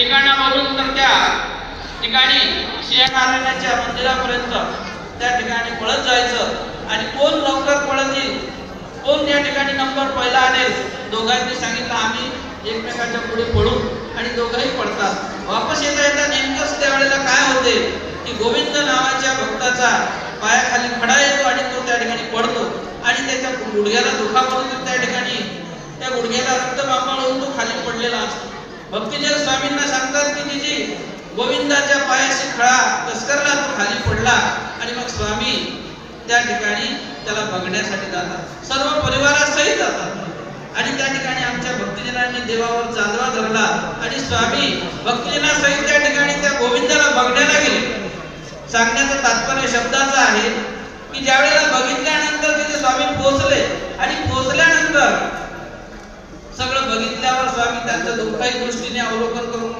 ठिकाणावरून तर त्या ठिकाणी सिंहनारायणाच्या मंदिरापर्यंत त्या ठिकाणी पळत जायचं. आणि कोण लवकर पळत येईल कोण त्या ठिकाणी नंबर पहिला आणेल दोघांनी सांगितलं आम्ही एकमेकाच्या पुढे पळू आणि दोघंही पडतात वापस येता येता नेमकंच त्यावेळेला काय होते की गोविंद नावाच्या भक्ताचा पायाखाली खडा येतो आणि तो त्या ठिकाणी पडतो. आणि त्याच्या गुडघ्याला दुखापत त्या ठिकाणी. त्या गुडघ्याला रक्तबांबाळ होऊन तो खाली पडलेला असतो. भक्तिजन स्वामींना सांगतात की तिची गोविंदाच्या पायाशी खळा तस्करला तो खाली पडला आणि मग स्वामी त्या ठिकाणी त्याला बघण्यासाठी जातात. सर्व परिवारासहित जातात. आणि त्या ठिकाणी आमच्या भक्तजनांनी देवावर चांदवा धरला आणि स्वामी भक्तजनासहित त्या ठिकाणी त्या गोविंदाला बघण्याला गेले. सांगण्याचं तात्पर्य शब्दाचं आहे की ज्यावेळी आम्ही सगळं बघितल्यावर त्यांचं दृष्टीने अवलोकन करून